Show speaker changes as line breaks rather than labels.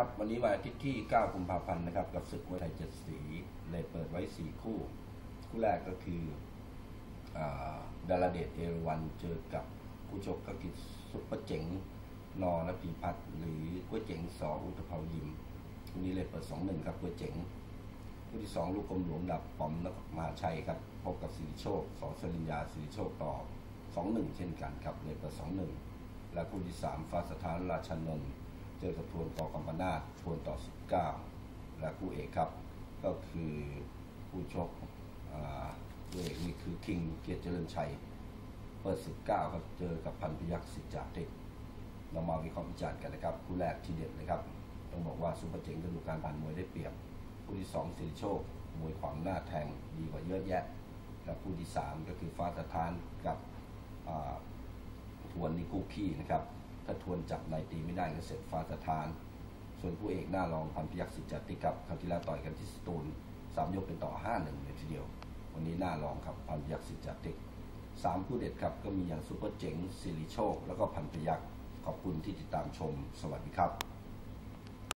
ครับ วันนี้วันอาทิตย์ที่ 9 กุมภาพันธ์นะครับ กับศึกมวยไทยเจ็ดสีเลยเปิดไว้ 4 คู่ คู่แรกก็คืออดาราเดชเอราวันเจอกับผู้ชกก็คือซุปเปอร์เจ๋งนอและปีพัฒน์หรือก๋วยเจ๋งสออุตภาวยิมคู่นี้เลยเปิด 2-1 ครับก๋วยเจ๋งคู่ที่ 2 ลูกกลมหลวงดับปอมและมหาชัยครับพบกับสิริโชคสอสริญญาสิริโชคต่อ 2-1 เช่นกันครับเลยเปิด 2-1 และคู่ที่ 3 ฟ้าสถานราชนนท์ เจอกับทวนต่อกัมปนาททวนต่อ 19 และคู่เอกครับ ก็คือผู้ชกอ่าคู่เอกนี่คือคิงเกียรติเจริญชัย เปิด 19 ครับ เจอกับพันพยักษ์สิจาเด็กเรามาวิเคราะห์วิจารณ์กันนะครับ คู่แรกทีเด็ดเลยครับ ต้องบอกว่าซุปเปอร์เจ๋งกระดูกการผ่านมวยได้เปรียบ คู่ที่สองสิริโชค มวยขวางหน้าแทงดีกว่าเยอะแยะ และคู่ที่สามก็คือฟ้าสถานกับอ่าทวนนี่คู่ขี้นะครับ ถ้าทวนจับในตีไม่ได้ก็เสร็จฟ้าสถาน ส่วนผู้เอกหน้ารองพันพยักษ์สิทธิ์จัดติกับคราวที่แล้วต่อยกันที่สตูลสามยกเป็นต่อห้าหนึ่งเลยทีเดียว วันนี้หน้ารองครับพันพยักษ์สิทธิ์จัดติกสามผู้เด็ดครับก็มีอย่างซูเปอร์เจ๋งสิริโชค แล้วก็พันพยักษ์ขอบคุณที่ติดตามชม สวัสดีครับ